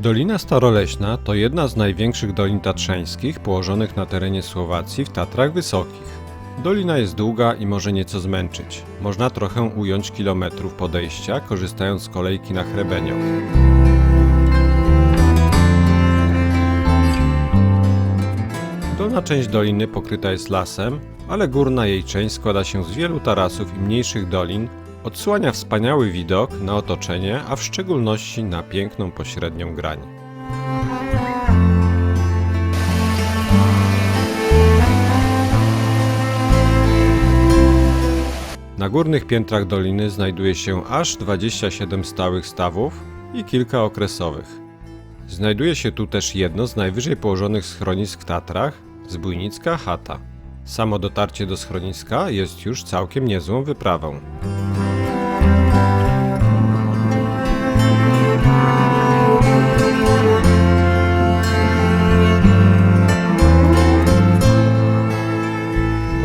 Dolina Staroleśna to jedna z największych dolin tatrzańskich położonych na terenie Słowacji w Tatrach Wysokich. Dolina jest długa i może nieco zmęczyć. Można trochę ująć kilometrów podejścia, korzystając z kolejki na Hrebenią. Dolna część doliny pokryta jest lasem, ale górna jej część składa się z wielu tarasów i mniejszych dolin, odsłania wspaniały widok na otoczenie, a w szczególności na piękną pośrednią grań. Na górnych piętrach doliny znajduje się aż 27 stałych stawów i kilka okresowych. Znajduje się tu też jedno z najwyżej położonych schronisk w Tatrach, Zbójnicka chata. Samo dotarcie do schroniska jest już całkiem niezłą wyprawą.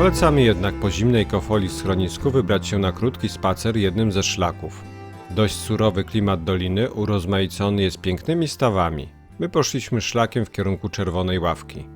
Polecamy jednak po zimnej kofoli schronisku wybrać się na krótki spacer jednym ze szlaków. Dość surowy klimat doliny urozmaicony jest pięknymi stawami. My poszliśmy szlakiem w kierunku Czerwonej Ławki.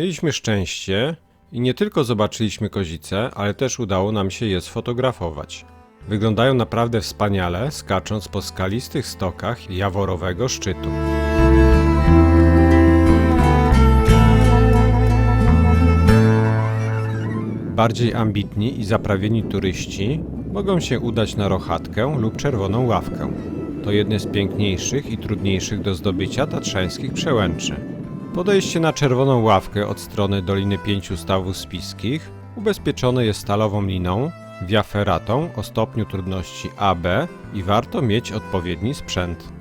Mieliśmy szczęście i nie tylko zobaczyliśmy kozice, ale też udało nam się je sfotografować. Wyglądają naprawdę wspaniale, skacząc po skalistych stokach jaworowego szczytu. Bardziej ambitni i zaprawieni turyści mogą się udać na Rochatkę lub Czerwoną Ławkę. To jedne z piękniejszych i trudniejszych do zdobycia tatrzańskich przełęczy. Podejście na czerwoną ławkę od strony Doliny Pięciu Stawów Spiskich ubezpieczone jest stalową liną, via ferratą o stopniu trudności AB i warto mieć odpowiedni sprzęt.